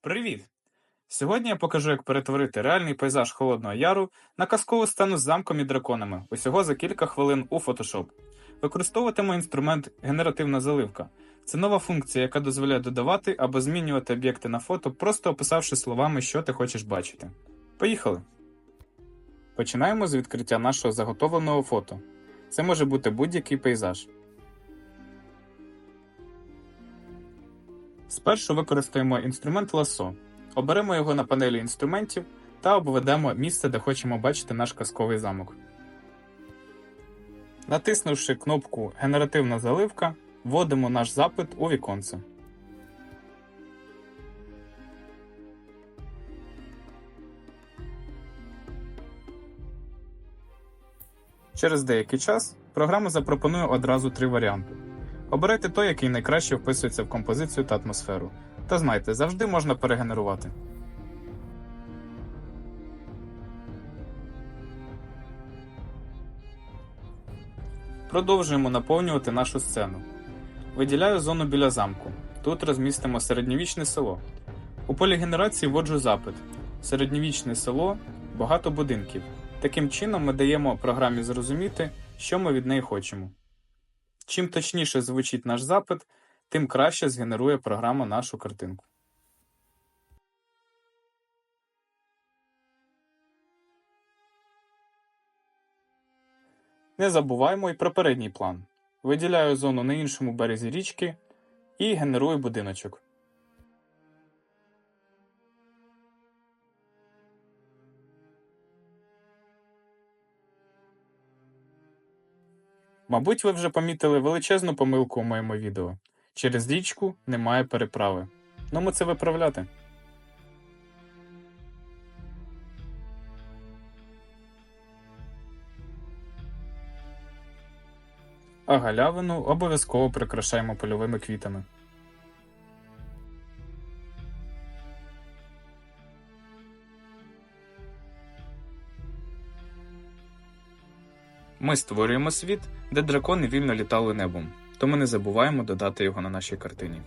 Привіт! Сьогодні я покажу, як перетворити реальний пейзаж Холодного Яру на казкову сцену з замком і драконами усього за кілька хвилин у Photoshop. Використовуватиму інструмент генеративна заливка. Це нова функція, яка дозволяє додавати або змінювати об'єкти на фото, просто описавши словами, що ти хочеш бачити. Поїхали! Починаємо з відкриття нашого заготовленого фото. Це може бути будь-який пейзаж. Спершу використаємо інструмент ласо. Оберемо його на панелі інструментів та обведемо місце, де хочемо бачити наш казковий замок. Натиснувши кнопку Генеративна заливка, вводимо наш запит у віконце. Через деякий час програма запропонує одразу три варіанти. Обирайте той, який найкраще вписується в композицію та атмосферу. Та знайте, завжди можна перегенерувати. Продовжуємо наповнювати нашу сцену. Виділяю зону біля замку. Тут розмістимо середньовічне село. У полі генерації вводжу запит. Середньовічне село багато будинків. Таким чином ми даємо програмі зрозуміти, що ми від неї хочемо. Чим точніше звучить наш запит, тим краще згенерує програма нашу картинку. Не забуваємо і про передній план. Виділяю зону на іншому березі річки і генерую будиночок. Мабуть, ви вже помітили величезну помилку у моєму відео. Через річку немає переправи. Ну ми це виправляти. А галявину обов'язково прикрашаємо польовими квітами. Ми створюємо світ, де дракони вільно літали небом, тому не забуваємо додати його на нашій картині.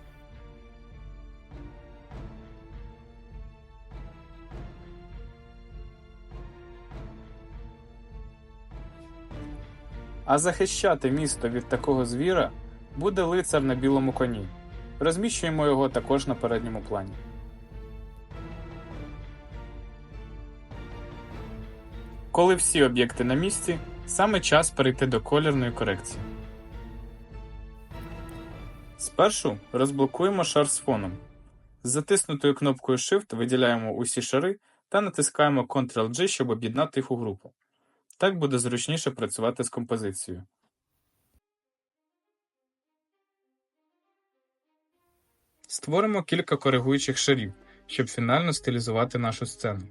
А захищати місто від такого звіра буде лицар на білому коні. Розміщуємо його також на передньому плані. Коли всі об'єкти на місці, саме час перейти до колірної корекції. Спершу розблокуємо шар з фоном. З затиснутою кнопкою Shift виділяємо усі шари та натискаємо Ctrl-G, щоб об'єднати їх у групу. Так буде зручніше працювати з композицією. Створимо кілька коригуючих шарів, щоб фінально стилізувати нашу сцену.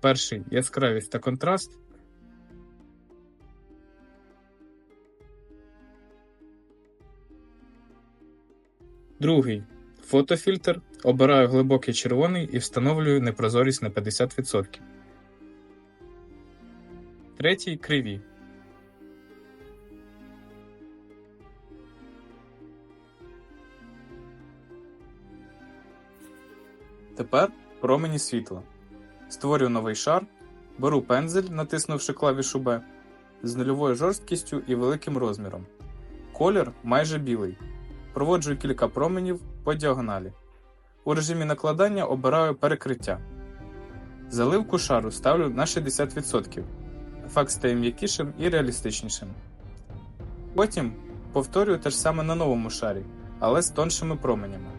Перший яскравість та контраст. Другий фотофільтр. Обираю глибокий червоний і встановлюю непрозорість на 50%. Третій криві. Тепер промені світла. Створюю новий шар, беру пензель, натиснувши клавішу B, з нульовою жорсткістю і великим розміром. Колір майже білий. Проводжу кілька променів по діагоналі. У режимі накладання обираю перекриття. Заливку шару ставлю на 60%. Ефект стає м'якішим і реалістичнішим. Потім повторюю те ж саме на новому шарі, але з тоншими променями.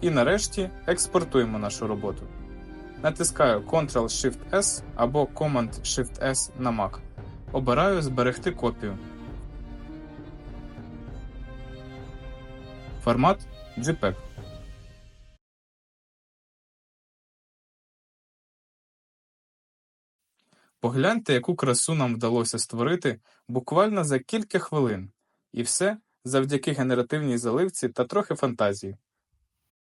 І нарешті експортуємо нашу роботу. Натискаю Ctrl-Shift-S або Command-Shift-S на Mac. Обираю Зберегти копію. Формат JPEG. Погляньте, яку красу нам вдалося створити буквально за кілька хвилин. І все завдяки генеративній заливці та трохи фантазії.